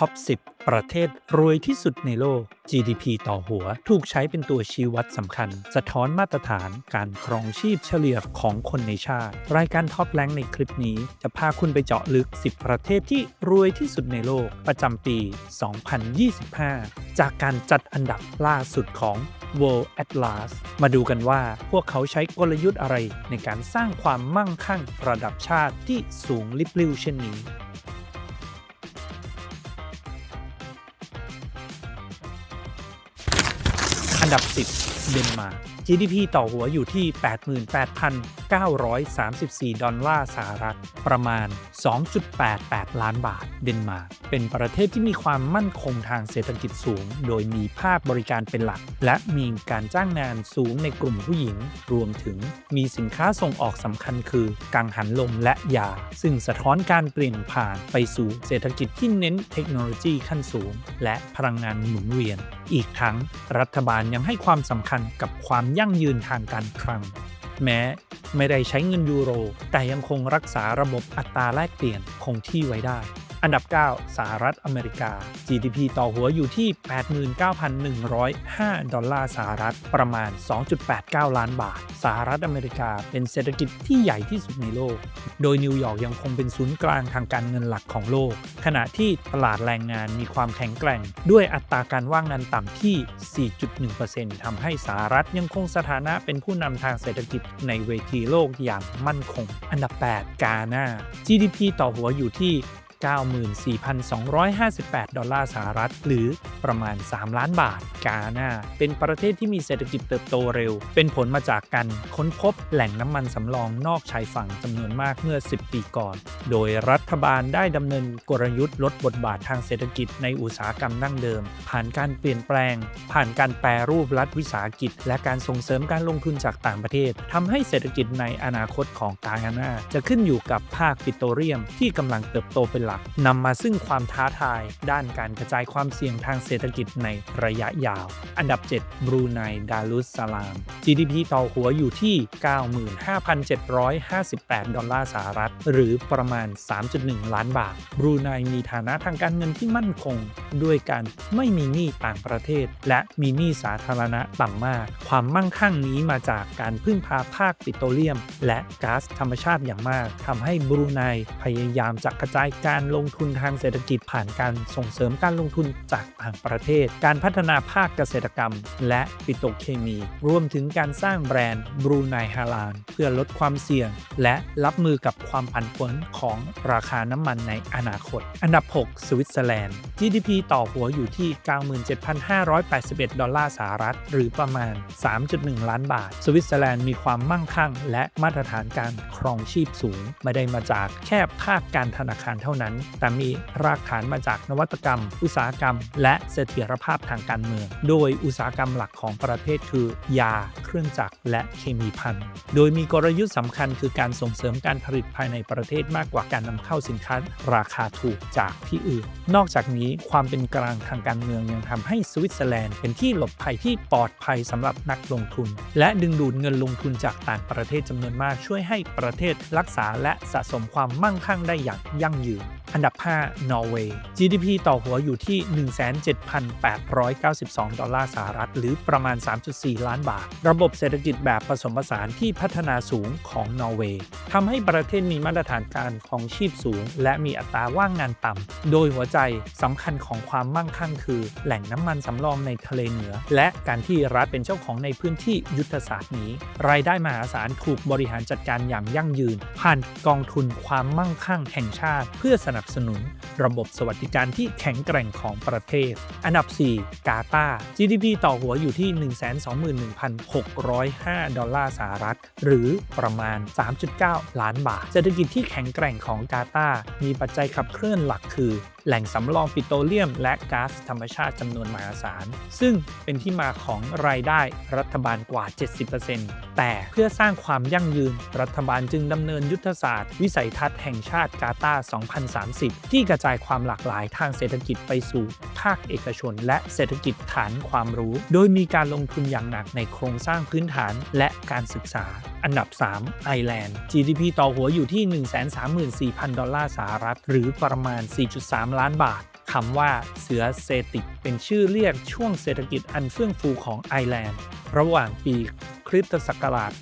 ท็อป 10 ประเทศรวยที่สุดในโลก GDP ต่อหัวถูกใช้เป็นตัวชี้วัดสำคัญ สะท้อนมาตรฐานการครองชีพเฉลี่ยของคนในชาติ รายการท็อปแลงในคลิปนี้ จะพาคุณไปเจาะลึก 10 ประเทศที่รวยที่สุดในโลก ประจำปี 2025 จากการจัดอันดับล่าสุดของ World Atlas มาดูกันว่าพวกเขาใช้กลยุทธ์อะไรในการสร้างความมั่งคั่งระดับชาติที่สูงลิบลิ่วเช่นนี้ อันดับ 10 เดนมาร์ก GDP ต่อหัวอยู่ที่ 88,934 ดอลลาร์สหรัฐ ประมาณ 2.88 ล้านบาท เดนมาร์กเป็นประเทศที่มีความมั่นคงทางเศรษฐกิจสูง โดยมีภาคบริการเป็นหลัก และมีการจ้างงานสูงในกลุ่มผู้หญิง รวมถึงมีสินค้าส่งออกสำคัญคือกังหันลมและยา ซึ่งสะท้อนการเปลี่ยนผ่านไปสู่เศรษฐกิจที่เน้นเทคโนโลยีขั้นสูง และพลังงานหมุนเวียน อีกทั้งรัฐบาลยังให้ความสำคัญกับความยั่ั่งยืนทางการคลัง แม้ไม่ได้ใช้เงินยูโร แต่ยังคงรักษาระบบอัตราแลกเปลี่ยนคงที่ไว้ได้ อันดับ 9 สหรัฐอเมริกา GDP ต่อหัวอยู่ที่ 89,105 ดอลลาร์สหรัฐ ประมาณ 2.89 ล้านบาท สหรัฐอเมริกาเป็นเศรษฐกิจที่ใหญ่ที่สุดในโลก โดยนิวยอร์กยังคงเป็นศูนย์กลางทางการเงินหลักของโลก ขณะที่ตลาดแรงงานมีความแข็งแกร่ง ด้วยอัตราการว่างงานต่ำที่ 4.1%ทำให้สหรัฐยังคงสถานะเป็นผู้นำทางเศรษฐกิจในเวทีโลกอย่างมั่นคง อันดับ 8 กาหน้า GDP ต่อหัวอยู่ที่ 94,258 ดอลลาร์สหรัฐ หรือประมาณ 3 ล้านบาท กาหน้า เป็นประเทศที่มีเศรษฐกิจเติบโตเร็ว เป็นผลมาจากการค้นพบแหล่งน้ำมันสำรองนอกชายฝั่งจำนวนมากเมื่อ 10 ปีก่อน โดยรัฐบาลได้ดำเนินกลยุทธ์ลดบทบาททางเศรษฐกิจในอุตสาหกรรมดั้งเดิม ผ่านการเปลี่ยนแปลง ผ่านการแปรรูปรัฐวิสาหกิจ และการส่งเสริมการลงทุนจากต่างประเทศทำให้เศรษฐกิจในอนาคตของกาหน้าจะขึ้นอยู่กับภาคปิโตรเลียมที่กำลังเติบโตเป็นหลักนำมาซึ่งความท้าทาย ด้านการกระจายความเสี่ยงทางเศรษฐกิจในระยะยาว อันดับ 7 บรูไนดารุสสลาม GDP ต่อหัวอยู่ที่ 95,758 ดอลลาร์สหรัฐ หรือประมาณ 3.1 ล้านบาท บรูไนมีฐานะทางการเงินที่มั่นคง ด้วยการไม่มีหนี้ต่างประเทศ และมีหนี้สาธารณะต่ำมาก ความมั่งคั่งนี้มาจากการพึ่งพาภาคปิโตรเลียม และก๊าซธรรมชาติอย่างมากทำให้บรูไนพยายามจะกระจายการการลงทุนทางเศรษฐกิจผ่านการส่งเสริมการลงทุนจากต่างประเทศ การพัฒนาภาคเกษตรกรรม และปิโตรเคมี รวมถึงการสร้างแบรนด์บรูไนฮาลานเพื่อลดความเสี่ยง และรับมือกับความผันผวนของราคาน้ำมันในอนาคต อันดับ 6 สวิตเซอร์แลนด์ GDP ต่อหัวอยู่ที่ 97,581 ดอลลาร์สหรัฐ หรือประมาณ 3.1 ล้านบาท สวิตเซอร์แลนด์มีความมั่งคั่ง และมาตรฐานการครองชีพสูง ไม่ได้มาจากแค่ภาคการธนาคารเท่านั้นแต่มีรากฐานมาจากนวัตกรรม อุตสาหกรรม และเสถียรภาพทางการเมือง โดยอุตสาหกรรมหลักของประเทศคือ ยา เครื่องจักร และเคมีภัณฑ์โดยมีกลยุทธ์สำคัญคือการส่งเสริมการผลิตภายในประเทศมากกว่าการนำเข้าสินค้าราคาถูกจากที่อื่น นอกจากนี้ความเป็นกลางทางการเมืองยังทำให้สวิตเซอร์แลนด์เป็นที่หลบภัยที่ปลอดภัยสำหรับนักลงทุน และดึงดูดเงินลงทุนจากต่างประเทศจำนวนมากช่วยให้ประเทศรักษาและสะสมความมั่งคั่งได้อย่างยั่งยืน อันดับ 5 นอร์เวย์ GDP ต่อหัวอยู่ที่ 17,892 ดอลลาร์สหรัฐ หรือประมาณ 3.4 ล้านบาท ระบบเศรษฐกิจแบบผสมผสานที่พัฒนาสูงของนอร์เวย์ทำให้ประเทศมีมาตรฐานการครองชีพสูง และมีอัตราว่างงานต่ำ โดยหัวใจสำคัญของความมั่งคั่งคือ แหล่งน้ำมันสำรองในทะเลเหนือ และการที่รัฐเป็นเจ้าของในพื้นที่ยุทธศาสตร์นี้ รายได้มหาศาลถูกบริหารจัดการอย่างยั่งยืน ผ่านกองทุนความมั่งคั่งแห่งชาติ เพื่อสนับสนุน ระบบสวัสดิการที่แข็งแกร่งของประเทศ อันดับ 4 กาตาร์ GDP ต่อหัวอยู่ที่ 121,605 ดอลลาร์สหรัฐ หรือประมาณ 3.9 ล้านบาท เศรษฐกิจที่แข็งแกร่งของกาตาร์มีปัจจัยขับเคลื่อนหลักคือแหล่งสำรองปิโตรเลียม และก๊าซธรรมชาติจำนวนมหาศาล ซึ่งเป็นที่มาของรายได้รัฐบาลกว่า 70%แต่เพื่อสร้างความยั่งยืน รัฐบาลจึงดำเนินยุทธศาสตร์ วิสัยทัศน์แห่งชาติกาตาร์2030 ที่กระจายความหลากหลายทางเศรษฐกิจไปสู่ภาคเอกชน และเศรษฐกิจฐานความรู้ โดยมีการลงทุนอย่างหนักในโครงสร้างพื้นฐานและการศึกษา อันดับ 3 ไอร์แลนด์ GDP ต่อหัวอยู่ที่ 134,000 ดอลลาร์สหรัฐ หรือประมาณ 4.3ล้านบาทคำว่าเสือเซติกเป็นชื่อเรียกช่วงเศรษฐกิจอันเฟื่องฟูของไอร์แลนด์ ระหว่างปี คริสตศักราช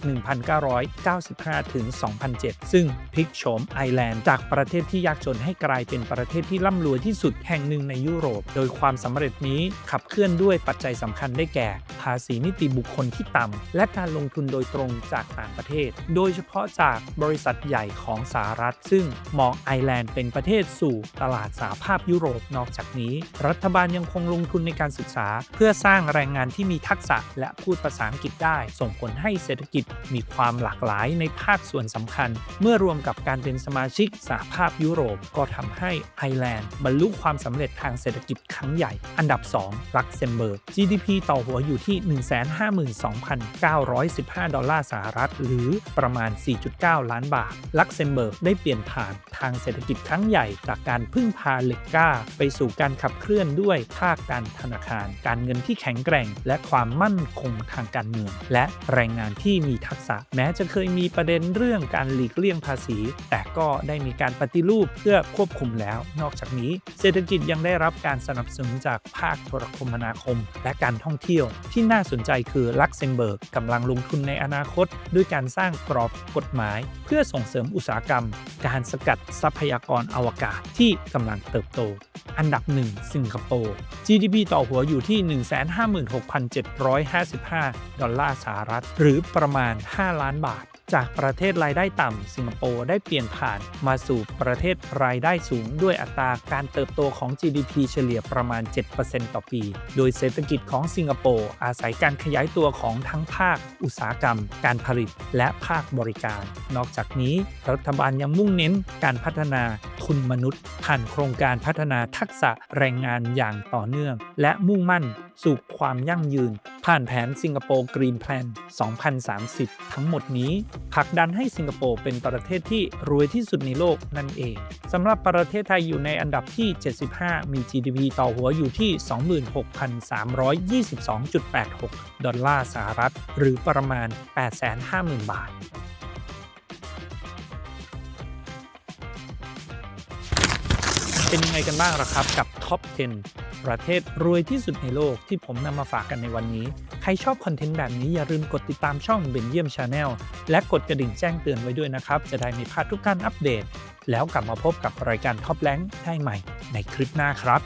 1995 ถึง 2007 ซึ่งพลิกโฉมไอร์แลนด์จากประเทศที่ยากจนให้กลายเป็นประเทศที่ร่ำรวยที่สุดแห่งหนึ่งในยุโรป โดยความสำเร็จนี้ขับเคลื่อนด้วยปัจจัยสำคัญได้แก่ ภาษีนิติบุคคลที่ต่ำ และการลงทุนโดยตรงจากต่างประเทศ โดยเฉพาะจากบริษัทใหญ่ของสหรัฐ ซึ่งมองไอร์แลนด์เป็นประเทศสู่ตลาดสหภาพยุโรปนอกจากนี้ รัฐบาลยังคงลงทุนในการศึกษา เพื่อสร้างแรงงานที่มีทักษะและพูดภาษาอังกฤษได้ส่งผลให้เศรษฐกิจมีความหลากหลายในภาคส่วนสำคัญ เมื่อรวมกับการเป็นสมาชิกสหภาพยุโรปก็ทำให้ไอร์แลนด์บรรลุความสำเร็จทางเศรษฐกิจครั้งใหญ่ อันดับ 2 ลักเซมเบิร์ก GDP ต่อหัวอยู่ที่ 152,915 ดอลลาร์สหรัฐ หรือประมาณ 4.9 ล้านบาท ลักเซมเบิร์กได้เปลี่ยนผ่านทางเศรษฐกิจครั้งใหญ่ จากการพึ่งพาเหล็กกล้า ไปสู่การขับเคลื่อนด้วยภาคการธนาคาร การเงินที่แข็งแกร่ง และความมั่นคงทางการเมืองและแรงงานที่มีทักษะแม้จะเคยมีประเด็นเรื่องการหลีกเลี่ยงภาษี แต่ก็ได้มีการปฏิรูปเพื่อควบคุมแล้ว นอกจากนี้ เศรษฐกิจยังได้รับการสนับสนุนจากภาคโทรคมนาคม และการท่องเที่ยว ที่น่าสนใจคือลักเซมเบิร์กกำลังลงทุนในอนาคต ด้วยการสร้างกรอบกฎหมาย เพื่อส่งเสริมอุตสาหกรรม การสกัดทรัพยากรอวกาศที่กำลังเติบโต อันดับ 1 สิงคโปร์ GDP ต่อหัวอยู่ที่ 156,755 ดอลลาร์สหรัฐหรือประมาณ 5 ล้านบาท จากประเทศรายได้ต่ำสิงคโปร์ได้เปลี่ยนผ่านมาสู่ประเทศรายได้สูง ด้วยอัตราการเติบโตของ GDP เฉลี่ยประมาณ 7%ต่อปี โดยเศรษฐกิจของสิงคโปร์อาศัยการขยายตัวของทั้งภาค อุตสาหกรรม การผลิตและภาคบริการ นอกจากนี้รัฐบาลยังมุ่งเน้นการพัฒนา ทุนมนุษย์ ผ่านโครงการพัฒนาทักษะแรงงานอย่างต่อเนื่อง และมุ่งมั่นสู่ความยั่งยืน ผ่านแผนสิงคโปร์กรีนแพลน 2030 ทั้งหมดนี้ผลักดันให้สิงคโปร์เป็นประเทศที่รวยที่สุดในโลกนั่นเองสำหรับประเทศไทยอยู่ในอันดับที่ 75 มี GDP ต่อหัวอยู่ที่ 26,322.86 ดอลลาร์สหรัฐ หรือประมาณ 850,000 บาท เป็นยังไงกันบ้างล่ะครับกับท็อป 10 ประเทศรวยที่สุดในโลกที่ผมนำมาฝากกันในวันนี้ ใครชอบคอนเทนต์แบบนี้อย่าลืมกดติดตามช่องเบนเยี่ยมชาแนลและกดกระดิ่งแจ้งเตือนไว้ด้วยนะครับ จะได้ไม่พลาดทุกการอัปเดต แล้วกลับมาพบกับรายการท็อปแลงได้ใหม่ในคลิปหน้าครับ